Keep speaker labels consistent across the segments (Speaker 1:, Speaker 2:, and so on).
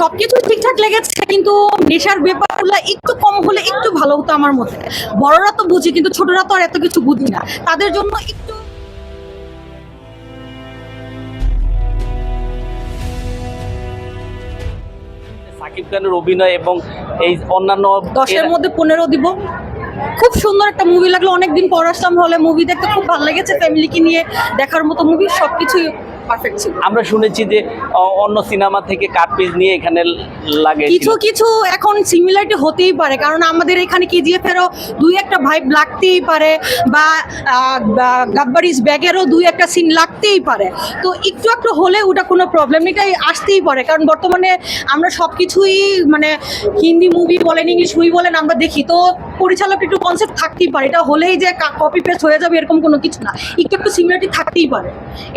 Speaker 1: সবকিছু ঠিকঠাক লেগেছে কিন্তু নেশার ব্যাপারগুলো একটু কম হলে একটু ভালো হতো আমার মতে। বড়রা তো বুঝি কিন্তু ছোটরা তো আর এত কিছু বুঝি না। তাদের জন্য একটু
Speaker 2: সাকিব খানের অভিনয় এবং এই অন্যান্য
Speaker 1: দশের মধ্যে পনেরো দিব। খুব সুন্দর একটা মুভি লাগল। অনেকদিন পর আসলাম হলে মুভি দেখতে। খুব ভালো লেগেছে ফ্যামিলিকে নিয়ে দেখার মতো মুভি সবকিছুই পারফেক্ট ছিল।
Speaker 2: আমরা শুনেছি যে অন্য সিনেমা থেকে কাট পিস নিয়ে এখানে লাগে
Speaker 1: কিছু কিছু এখন সিমিলারিটি হতেই পারে। কারণ আমাদের এখানে কেজিএফ এরও দুই একটা ভাইব লাগতেই পারে বা গাব্বারিস ব্যাগেরও দুই একটা সিন লাগতেই পারে। তো একটু একটু হলে ওটা কোনো প্রবলেম এটাই আসতেই পারে। কারণ বর্তমানে আমরা সব কিছুই মানে হিন্দি মুভি বলেন ইংলিশ মুভি বলেন আমরা দেখি। তো পরিচালক একটু কনসেপ্ট থাকতেই পারে। এটা হলেই যে কপি পেস্ট হয়ে যাবে এরকম কোনো কিছু না। একটু একটু সিমিলারিটি থাকতেই পারে।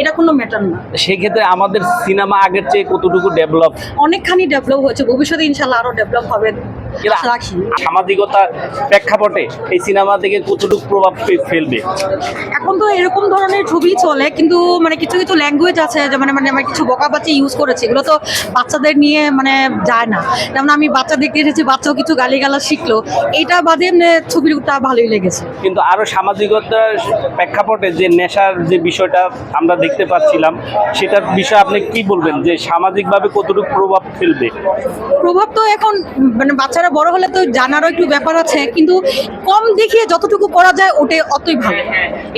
Speaker 1: এটা কোনো ম্যাটার না।
Speaker 2: সেক্ষেত্রে আমাদের সিনেমা আগের চেয়ে কতটুকু ডেভেলপ
Speaker 1: অনেকখানি ডেভেলপ হয়েছে। ভবিষ্যতে ইনশাল্লাহ আরও ডেভেলপ হবে।
Speaker 2: সামাজিকতার প্রেক্ষাপটে এই সিনেমা থেকে কতটুকু প্রভাব ফেলবে?
Speaker 1: এখন তো এরকম ধরনের ছবি চলে কিন্তু মানে কিছু কিছু ল্যাঙ্গুয়েজ আছে যে মানে মানে আমার কিছু বকাবাচি ইউজ করেছে। এগুলো তো বাচ্চাদের নিয়ে মানে যায় না। যেমন আমি বাচ্চা দেখতে এসেছি বাচ্চাও কিছু গালিগালাজ শিখলো। এইটা বাদে এমনি ছবিটা ভালোই লেগেছে।
Speaker 2: কিন্তু আরও সামাজিকতার প্রেক্ষাপটে যে নেশার যে বিষয়টা আমরা দেখতে পাচ্ছিলাম সেটার বিষয়ে আপনি কি বলবেন? যে সামাজিকভাবে কতটুকু প্রভাব ফেলবে?
Speaker 1: প্রভাব তো এখন মানে বাচ্চারা বড় হলে তো জানারও একটু ব্যাপার আছে কিন্তু কম দেখিয়ে যতটুকু করা যায় ওটাই অতই ভালো।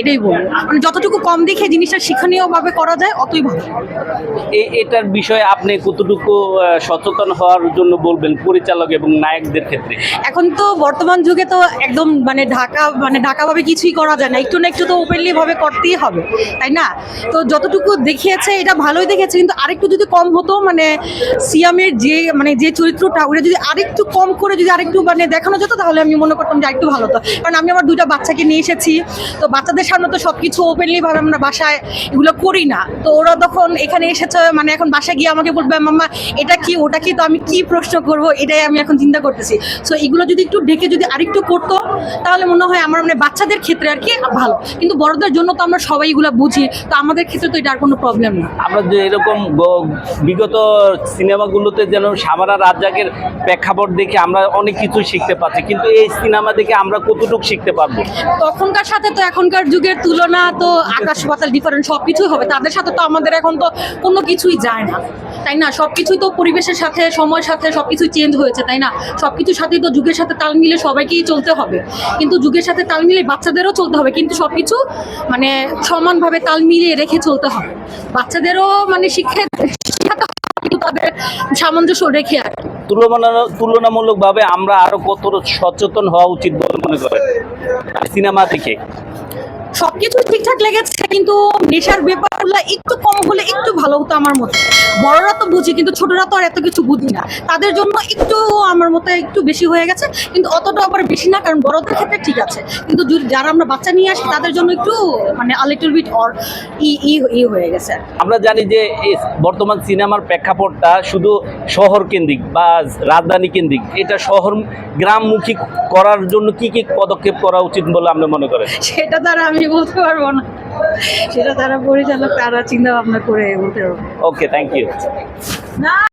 Speaker 1: এটাই বলব। মানে যতটুকু কম দেখে জিনিসটা শিক্ষণীয়ভাবে করা যায় অতই ভালো।
Speaker 2: এটার বিষয়ে আপনি কতটুকু সচেতন হওয়ার জন্য বলবেন পরিচালক এবং নায়কদের ক্ষেত্রে?
Speaker 1: এখন তো বর্তমান যুগে তো একদম মানে ঢাকা মানে ঢাকাভাবে কিছুই করা যায় না। একটু না একটু তো ওপেনলি ভাবে করতেই হবে, তাই না? তো যতটুকু দেখিয়েছে, এটা ভালোই দেখেছে কিন্তু আরেকটু যদি কম হতো মানে সিয়ামের যে মানে যে চরিত্রটা, ওটা যদি আরেকটু কম করে যদি আরেকটু মানে দেখানো যেত, তাহলে আমি মনে করতাম যে আরেকটু ভালো হতো। কারণ আমি আমার দুইটা বাচ্চাকে নিয়ে এসেছি, তো বাচ্চাদের সামনে তো সব কিছু ওপেনলি ভাবে আমরা বাসায় এগুলো করি না। তো ওরা তখন এখানে এসেছে মানে এখন বাসায় গিয়ে আমাকে বলবে, মাম্মা, এটা কি, ওটা কি? তো আমি কি প্রশ্ন করব? এটাই আমি এখন চিন্তা করতেছি। সো এগুলো যদি একটু ঢেকে যদি আরেকটু করতো তাহলে মনে হয় আমার মানে বাচ্চাদের ক্ষেত্রে আর কি ভালো। কিন্তু বড়দের জন্য তো আমরা সবাই এগুলো বুঝি তো আমাদের ক্ষেত্রে তো এটা আর কোনো প্রবলেম না।
Speaker 2: আমরা যে এরকম বিগত সিনেমাগুলোতে যেন সাবারা রাজ্জাকের প্রেক্ষাপট দেখে আমরা অনেক কিছু শিখতে পাচ্ছি কিন্তু এই সিনেমা দেখে আমরা কতটুকু শিখতে পারব?
Speaker 1: তখনকার সাথে তো এখনকার যুগের তুলনা তো আকাশ পাতাল ডিফারেন্ট সব কিছুই হবে তাদের সাথে তো আমাদের এখন তো কোনো কিছুই যায় না। তাই না? সব কিছুই তো পরিবেশের সাথে, সময়ের সাথে সব কিছুই চেঞ্জ হয়েছে, তাই না? সব কিছুর সাথেই তো যুগের সাথে তাল মিলে সবাইকেই চলতে হবে। কিন্তু যুগের সাথে তাল মিলে বাচ্চাদেরও চলতে হবে, কিন্তু সব কিছু মানে সমানভাবে তাল মিলিয়ে রেখে চলতে হবে। বাচ্চাদেরও মানে শিক্ষা তাদের সামঞ্জস্য রেখে আর
Speaker 2: তুলনামূলকভাবে আমরা আরও কত সচেতন হওয়া উচিত বলে মনে করেন? সিনেমা থেকে
Speaker 1: সবকিছু ঠিকঠাক লেগেছে কিন্তু নেশার ব্যাপারগুলো একটু কম হলে একটু ভালো হতো আমার মতে। বড়রা তো বুঝি কিন্তু ছোটরা তো আর এত কিছু বুঝি না। তাদের জন্য একটু আমার মতে একটু বেশি হয়ে গেছে কিন্তু অতটা আবার বেশি না কারণ বড়দের ক্ষেত্রে ঠিক আছে। কিন্তু যারা আমরা বাচ্চা নিয়ে আসি তাদের জন্য একটু মানে আলিটল বিট অর ই ই ই হয়ে গেছে।
Speaker 2: আমরা জানি যে বর্তমান সিনেমার প্রেক্ষাপটটা শুধু শহর কেন্দ্রিক বা রাজধানী কেন্দ্রিক। এটা শহর গ্রামমুখী করার জন্য কি কি পদক্ষেপ করা উচিত বলে আপনি মনে করেন?
Speaker 1: সেটা তারা আমি বলতে পারব না। সেটা তারা পরিচালক তারা চিন্তা ভাবনা করে বলতে পারব
Speaker 2: ওকে থ্যাংক ইউ
Speaker 1: না।